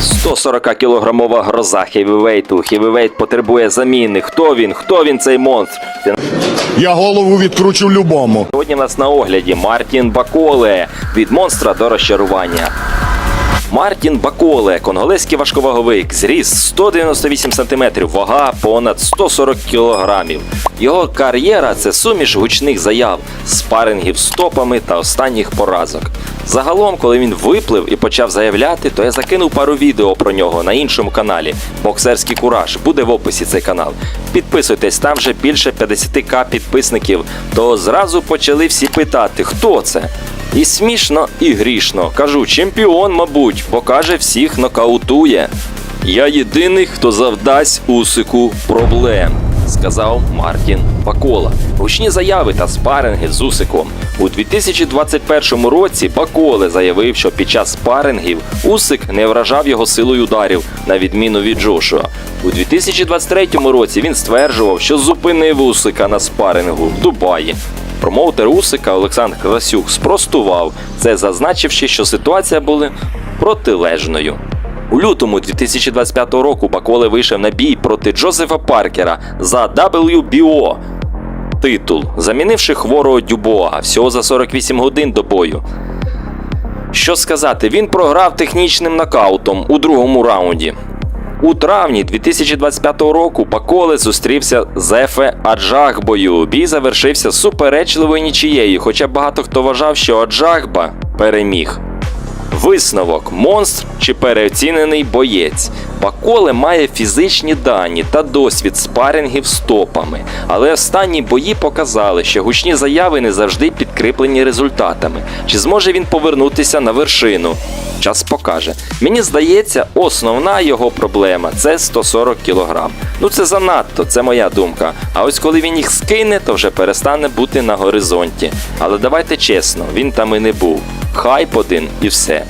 140-кілограмова гроза хевівейту. Хевівейт потребує заміни. Хто він? Хто він цей монстр? Я голову відкручу любому. Сьогодні нас на огляді Мартін Баколе від монстра до розчарування. Мартін Баколе, конголезький важковаговик, зріст 198 см, вага понад 140 кг. Його кар'єра це суміш гучних заяв, спарингів з топами та останніх поразок. Загалом, коли він виплив і почав заявляти, то я закинув пару відео про нього на іншому каналі. Боксерський кураж буде в описі цей канал. Підписуйтесь, там вже більше 50к підписників. То зразу почали всі питати, хто це. І смішно, і грішно. Кажу, чемпіон, мабуть, покаже всіх нокаутує. Я єдиний, хто завдасть Усику проблем, сказав Мартін Бакола. Гучні заяви та спаринги з Усиком. У 2021 році Баколе заявив, що під час спарингів Усик не вражав його силою ударів, на відміну від Джошуа. У 2023 році він стверджував, що зупинив Усика на спарингу в Дубаї. Промоутер Усика Олександр Красюк спростував це, зазначивши, що ситуація була протилежною. У лютому 2025 року Баколе вийшов на бій проти Джозефа Паркера за WBO титул, замінивши хворого Дюбоа всього за 48 годин до бою. Що сказати, він програв технічним нокаутом у другому раунді. У травні 2025 року Паколе зустрівся з Ефе Аджагбою. Бій завершився суперечливою нічією, хоча багато хто вважав, що Аджагба переміг. Висновок монстр чи переоцінений боєць. Баколе має фізичні дані та досвід спарингів топами, але останні бої показали, що гучні заяви не завжди підкріплені результатами. Чи зможе він повернутися на вершину? Час покаже. Мені здається, основна його проблема це 140 кг. Ну це занадто, це моя думка. А ось коли він їх скине, то вже перестане бути на горизонті. Але давайте чесно, він там і не був. Хайп один і все.